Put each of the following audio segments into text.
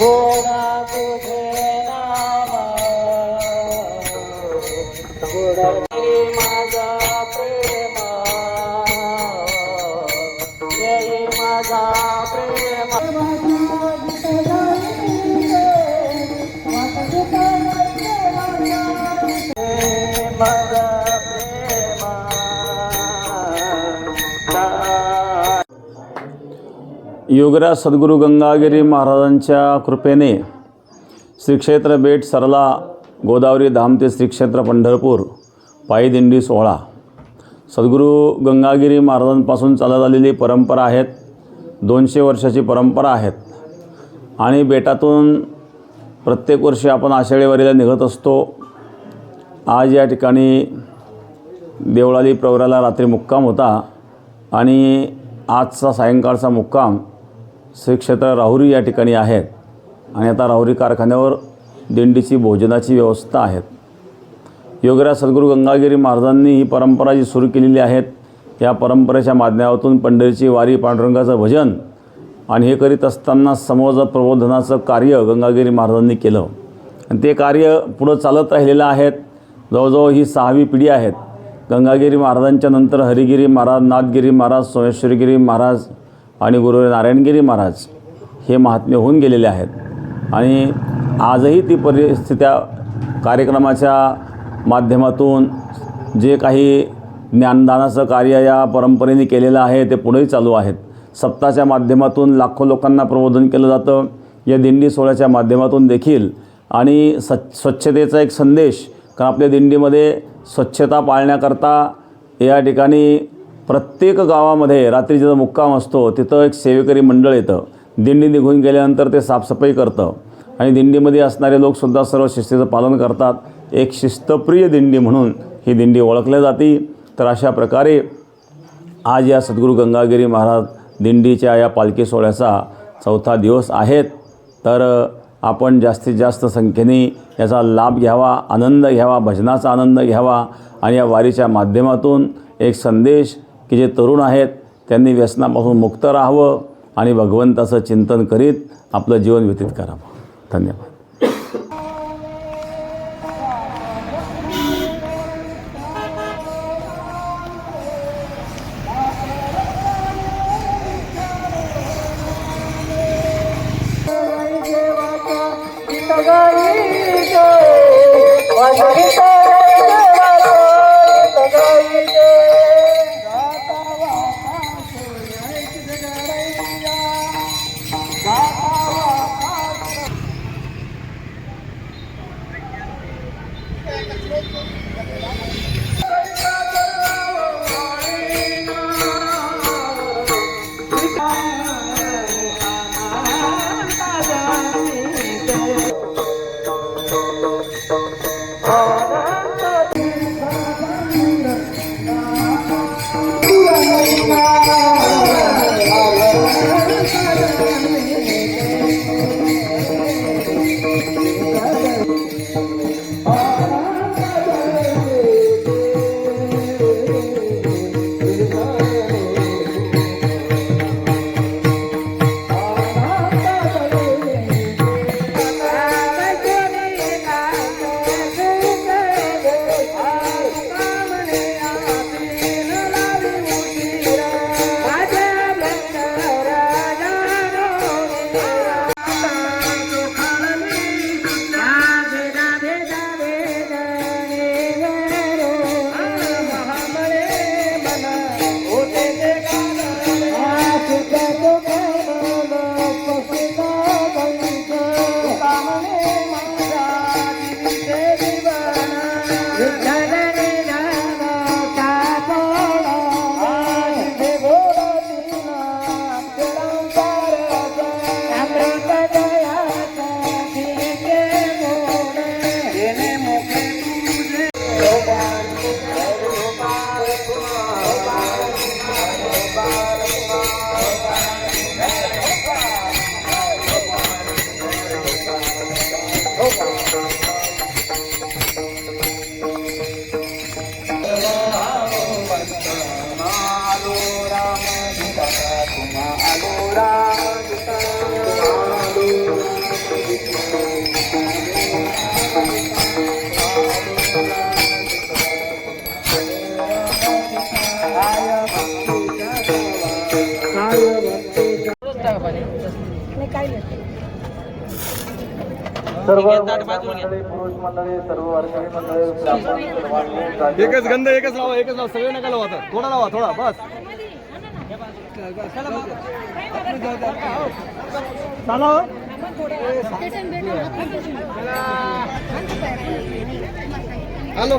गोडा तुझे नाम गोडा माझा प्रेमा जय माझा प्रेमा योगराज सद्गुरू गंगागिरी महाराजांच्या कृपेने श्रीक्षेत्र बेट सरला गोदावरी धाम ते श्रीक्षेत्र पंढरपूर पायदिंडी सोहळा. सद्गुरू गंगागिरी महाराजांपासून चालत आलेली परंपरा आहेत दोनशे वर्षाची परंपरा आहेत. आणि बेटातून प्रत्येक वर्षी आपण आषाढीवारीला निघत असतो. आज या ठिकाणी देवळाली प्रवराला रात्री मुक्काम होता आणि आजचा सायंकाळचा मुक्काम श्री क्षेत्र राहुरी या ठिकाणी आहेत. आणि आता राहुरी कारखान्यावर दिंडीची भोजनाची व्यवस्था आहेत. योगराज सद्गुरू गंगागिरी महाराजांनी ही परंपरा जी सुरू केलेली आहेत या परंपरेच्या माध्यमातून पंढरीची वारी पांडुरंगाचं भजन आणि हे करीत असताना समोज प्रबोधनाचं कार्य गंगागिरी महाराजांनी केलं. आणि ते कार्य पुढं चालत राहिलेलं आहेत. जवळजवळ ही सहावी पिढी आहेत. गंगागिरी महाराजांच्या नंतर हरिगिरी महाराज नाथगिरी महाराज सोमेश्वरगिरी महाराज आणि गुरु नारायणगिरी महाराज हे महात्मे होऊन गेलेले आहेत. आणि आजही ती परिस्थित्या कार्यक्रमाच्या माध्यमातून जे काही ज्ञानदानाचं कार्य या परंपरेने केलेलं आहे ते पुढेही चालू आहेत. सप्ताच्या माध्यमातून लाखो लोकांना प्रबोधन केलं जातं. या दिंडी सोहळ्याच्या माध्यमातून देखील. आणि स स्वच्छतेचा एक संदेश कारण आपल्या दिंडीमध्ये स्वच्छता पाळण्याकरता या ठिकाणी प्रत्येक गावामध्ये रात्री जिथं मुक्काम असतो तिथं एक सेवेकरी मंडळ येतं. दिंडी निघून गेल्यानंतर ते साफसफाई करतं. आणि दिंडीमध्ये असणारे लोकसुद्धा सर्व शिस्तीचं पालन करतात. एक शिस्तप्रिय दिंडी म्हणून ही दिंडी ओळखल्या जाते. तर अशा प्रकारे आज या सद्गुरू गंगागिरी महाराज दिंडीच्या या पालखी सोहळ्याचा चौथा दिवस आहेत. तर आपण जास्तीत जास्त संख्येने याचा लाभ घ्यावा आनंद घ्यावा भजनाचा आनंद घ्यावा आणि या वारीच्या माध्यमातून एक संदेश की जे तरुण आहेत त्यांनी व्यसनापासून मुक्त राहावं आणि भगवंताचं चिंतन करीत आपलं जीवन व्यतीत करावं. धन्यवाद. Oh, सर्व मंडळी पुरुष मंडळी सर्व वारकरी मंडळी ब्राह्मण सर्वांनी जागेवर एकच गंध एकच लावा एकच लावा. सगळे नका लावा आता. थोडा लावा थोडा बस. हॅलो.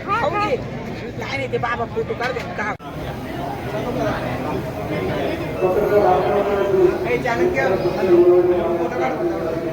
काय नाही ते बाबा फोटो काढ दे का ए, चालक घ्या. फोटो काढ.